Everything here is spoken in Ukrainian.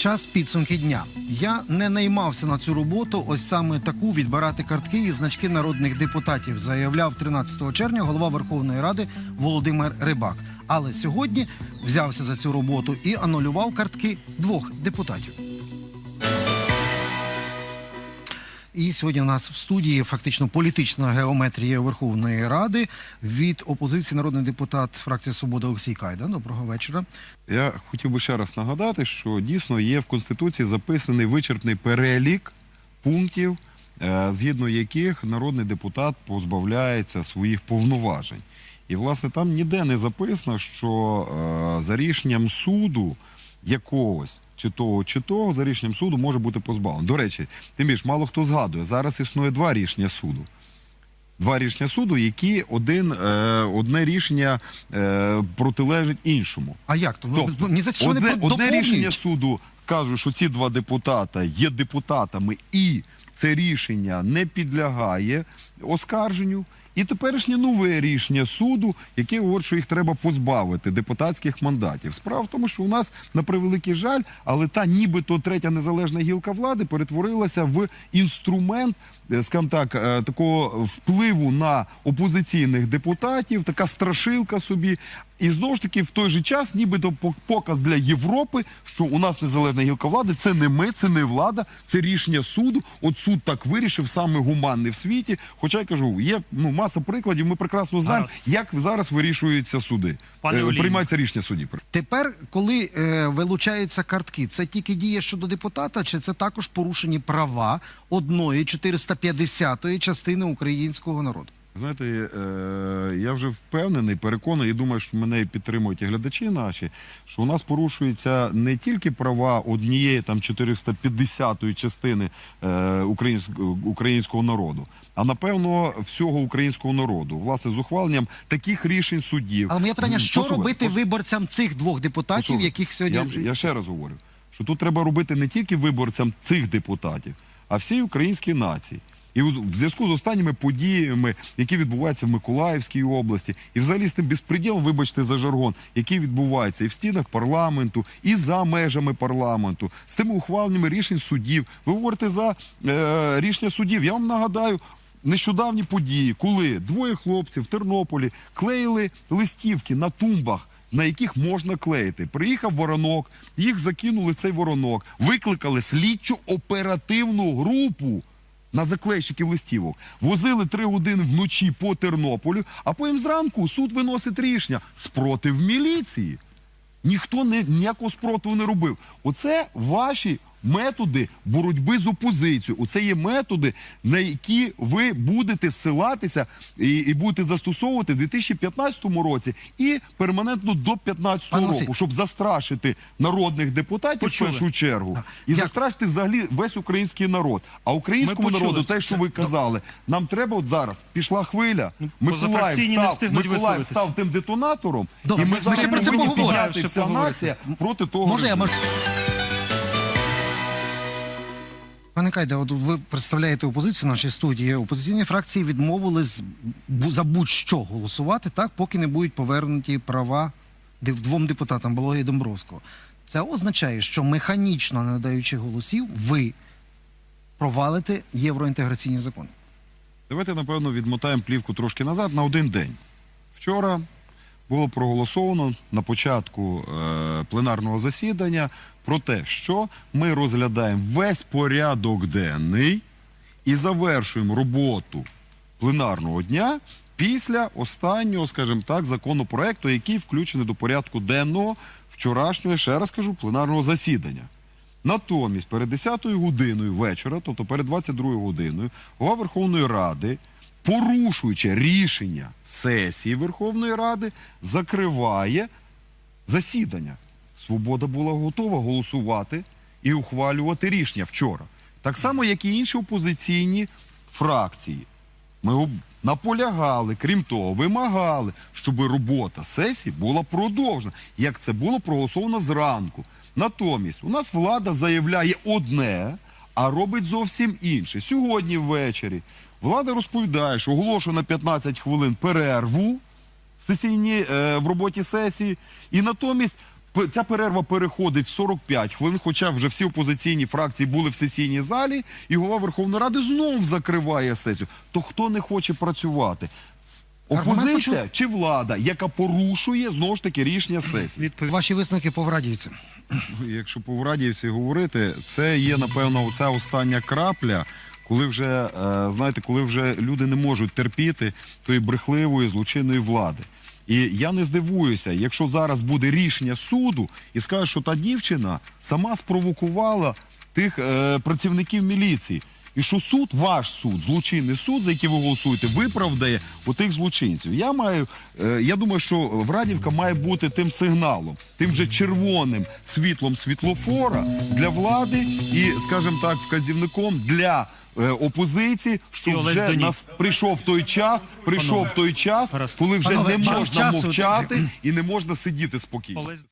Час підсумки дня. Я не наймався на цю роботу. Ось саме таку відбирати картки і значки народних депутатів, заявляв 13 червня голова Верховної Ради Володимир Рибак. Але сьогодні взявся за цю роботу і анулював картки двох депутатів. І сьогодні у нас в студії фактично політична геометрія Верховної Ради від опозиції народний депутат фракції Свобода Олексій Кайда. Доброго вечора. Я хотів би ще раз нагадати, що дійсно є в Конституції записаний вичерпний перелік пунктів, е, згідно яких народний депутат позбавляється своїх повноважень. І, власне, там ніде не записано, що е, за рішенням суду якогось чи того, чи того, за рішенням суду може бути позбавлений. До речі, тим більше мало хто згадує, зараз існує два рішення суду. Два рішення суду, які один, е, одне рішення е, протилежить іншому. А як то? Ну, Тобто, ні за що одне, не одне рішення суду каже, що ці два депутата є депутатами, і це рішення не підлягає оскарженню. І теперішнє нове рішення суду, яке говорить, що їх треба позбавити депутатських мандатів. Справа в тому, що у нас на превеликий жаль, але та нібито третя незалежна гілка влади перетворилася в інструмент, скажімо так, е, такого впливу на опозиційних депутатів, така страшилка собі. І знову ж таки, в той же час, нібито пок- показ для Європи, що у нас незалежна гілка влади, це не ми, це не влада, це рішення суду. От суд так вирішив, саме гуманний в світі. Хоча я кажу, є ну маса прикладів. Ми прекрасно знаємо, Гаразд. як зараз вирішуються суди, Пане Е, Олійник. приймаються рішення судів. Тепер, коли е, вилучаються картки, це тільки діє щодо депутата, чи це також порушені права одної 450-ї частини українського народу? Знаєте, е, я вже впевнений, переконаний, і думаю, що мене підтримують і глядачі наші, що у нас порушуються не тільки права однієї там 450-ї частини е, українського, українського народу, а напевно всього українського народу, власне, з ухваленням таких рішень суддів. Але моє питання: що робити пос- виборцям цих двох депутатів, яких сьогодні я, я ще раз говорю, що тут треба робити не тільки виборцям цих депутатів, а всій українській нації. І в зв'язку з останніми подіями, які відбуваються в Миколаївській області, і взагалі з тим безпреділом, вибачте за жаргон, який відбувається і в стінах парламенту, і за межами парламенту, з тими ухваленнями рішень судів. Ви говорите за е, рішення судів. Я вам нагадаю. Нещодавні події, коли двоє хлопців в Тернополі клеїли листівки на тумбах на яких можна клеїти. Приїхав воронок, їх закинули цей воронок, викликали слідчу оперативну групу на заклейщиків листівок. Возили три години вночі по Тернополю, а потім зранку суд виносить рішення спротив міліції. Ніхто не, ніякого спротиву не робив. Оце ваші методи боротьби з опозицією. Оце є методи, на які ви будете ссилатися і, і будете застосовувати в 2015 році і перманентно до 2015 року, Олексій. щоб застрашити народних депутатів Почули. в першу чергу Так. і Дякую. застрашити взагалі весь український народ. А українському народу, те, що ви казали, нам треба от зараз пішла хвиля. Ну, Миколаїв став, Миколаїв став тим детонатором, Добре, і ми зараз повинні підняти вся нація проти того. Може, я можу. Пане Кайде, от ви представляєте опозицію в нашій студії. Опозиційні фракції відмовили з- бу- за будь-що голосувати, так, поки не будуть повернуті права двом депутатам Балоги і Домбровського. Це означає, що механічно не надаючи голосів, ви провалите євроінтеграційні закони. Давайте, напевно, відмотаємо плівку трошки назад на один день. Вчора було проголосовано на початку е, пленарного засідання про те, що ми розглядаємо весь порядок денний і завершуємо роботу пленарного дня після останнього, скажімо так, законопроекту, який включений до порядку денного вчорашнього, ще раз кажу, пленарного засідання. Натомість перед 10 годиною вечора, тобто перед 22 годиною, голова Верховної Ради, порушуючи рішення сесії Верховної Ради, закриває засідання. Свобода була готова голосувати і ухвалювати рішення вчора. Так само, як і інші опозиційні фракції. Ми наполягали, крім того, вимагали, щоб робота сесії була продовжена, як це було проголосовано зранку. Натомість у нас влада заявляє одне, а робить зовсім інше. Сьогодні ввечері влада розповідає, що оголошує на 15 хвилин перерву в сесійній е, в роботі сесії, і натомість ця перерва переходить в 45 хвилин, хоча вже всі опозиційні фракції були в сесійній залі, і голова Верховної Ради знов закриває сесію. То хто не хоче працювати? Опозиція чи влада, яка порушує знову ж таки рішення сесії? Ваші висновки по Врадіївцям. Якщо по Врадіївці говорити, це є напевно оця остання крапля, коли вже е, знаєте, коли вже люди не можуть терпіти тої брехливої злочинної влади. І я не здивуюся, якщо зараз буде рішення суду і скаже, що та дівчина сама спровокувала тих е, працівників міліції. І що суд, ваш суд, злочинний суд, за який ви голосуєте, виправдає отих злочинців. Я маю, е, я думаю, що Врадівка має бути тим сигналом, тим же червоним світлом світлофора для влади і, скажімо так, вказівником для е, опозиції, що вже нас прийшов той час, прийшов той час, коли вже Панове, не можна мовчати і не можна сидіти спокійно.